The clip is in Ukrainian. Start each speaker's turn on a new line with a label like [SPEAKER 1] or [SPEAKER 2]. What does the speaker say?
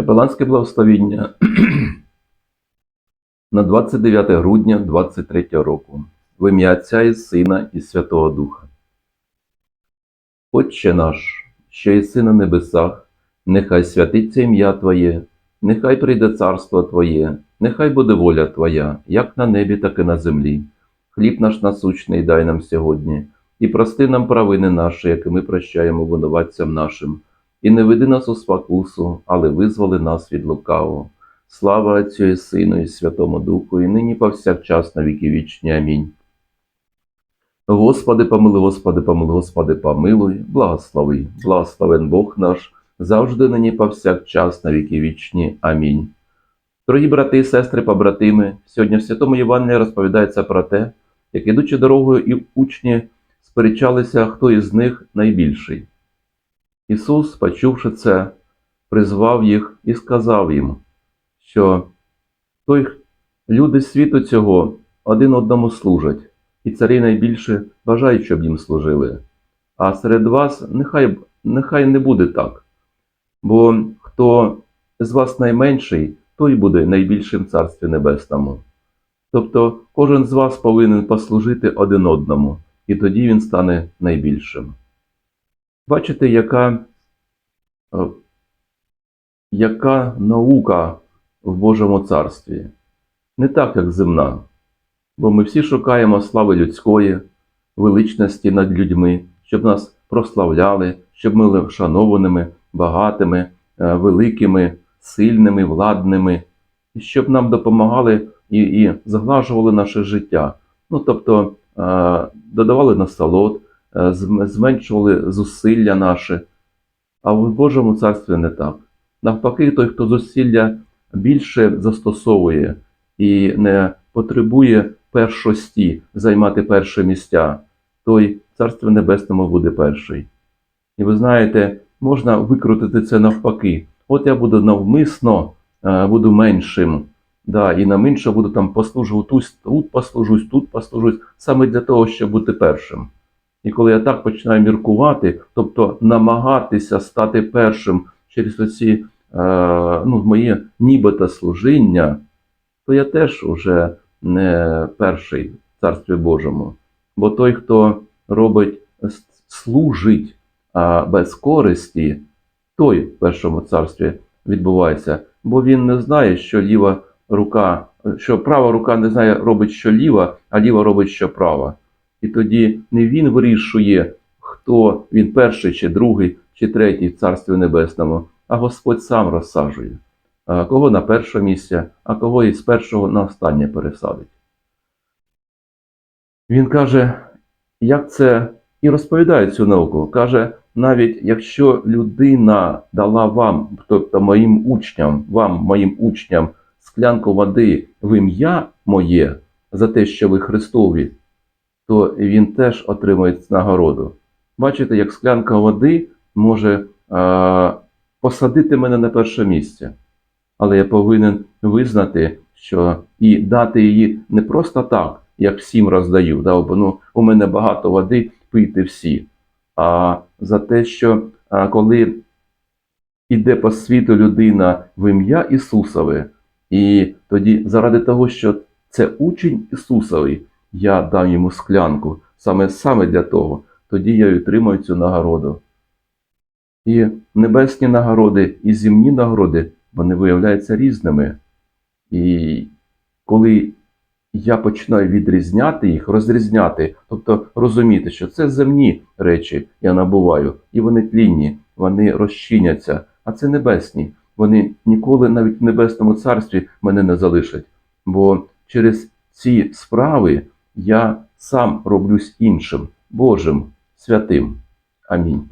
[SPEAKER 1] Капеланське благословіння на 29 грудня 23 року. В ім'я Отця і Сина і Святого Духа. Отче наш, що єси на небесах, нехай святиться ім'я Твоє, нехай прийде царство Твоє, нехай буде воля Твоя, як на небі, так і на землі. Хліб наш насущний дай нам сьогодні, і прости нам провини наші, які ми прощаємо винуватцям нашим. І не веди нас у спокусу, але визволи нас від лукавого. Слава Отцю і Сину, і Святому Духу, і нині повсякчас на віки вічні. Амінь. Господи, помилуй, Господи, помилуй, Господи, помилуй, благослови, благословен Бог наш, завжди нині повсякчас на віки вічні. Амінь. Дорогі брати і сестри, побратими, сьогодні в Святому Євангелії розповідається про те, як ідучи дорогою і учні сперечалися, хто із них найбільший. Ісус, почувши це, призвав їх і сказав їм, що той люди світу цього один одному служать, і царі найбільше бажають, щоб їм служили. А серед вас нехай, нехай не буде так. Бо хто з вас найменший, той буде найбільшим Царстві Небесному. Тобто кожен з вас повинен послужити один одному, і тоді він стане найбільшим. Бачите, яка, е, яка наука в Божому царстві? Не так, як земна. Бо ми всі шукаємо слави людської, величності над людьми, щоб нас прославляли, щоб ми були вшанованими, багатими, е, великими, сильними, владними, і щоб нам допомагали і, і зглажували наше життя. Ну, тобто е, додавали насолод, зменшували зусилля наші. А в Божому царстві не так. Навпаки, той, хто зусилля більше застосовує і не потребує першості займати перше місця, той в Царстві Небесному буде перший. І ви знаєте, можна викрутити це навпаки. От я буду навмисно, е, буду меншим. Да, і на менше буду там послужувати тут, тут послужусь, тут послужусь, саме для того, щоб бути першим. І коли я так починаю міркувати, тобто намагатися стати першим через оці е, ну, моє нібито служіння, то я теж уже не перший в Царстві Божому. Бо той, хто робить, служить а, без користі, той в першому царстві відбувається, бо він не знає, що ліва рука, що права рука не знає, робить що ліва, а ліва робить що права. І тоді не він вирішує, хто він перший, чи другий, чи третій в Царстві Небесному, а Господь сам розсаджує. Кого на перше місце, а кого із першого на останнє пересадить. Він каже, як це і розповідає цю науку. Каже, навіть якщо людина дала вам, тобто моїм учням, вам, моїм учням, склянку води в ім'я моє за те, що ви Христові, то він теж отримує нагороду. Бачите, як склянка води може а, посадити мене на перше місце. Але я повинен визнати, що і дати її не просто так, як всім роздаю, да, бо ну, у мене багато води, пийте всі. А за те, що а, коли іде по світу людина в ім'я Ісусове, і тоді заради того, що це учень Ісусовий, я дам йому склянку, саме саме для того, тоді я й отримаю цю нагороду. І небесні нагороди, і земні нагороди, вони виявляються різними. І коли я починаю відрізняти їх, розрізняти, тобто розуміти, що це земні речі я набуваю, і вони тлінні, вони розчиняться, а це небесні. Вони ніколи навіть в небесному царстві мене не залишать. Бо через ці справи я сам роблюсь іншим, Божим, святим. Амінь.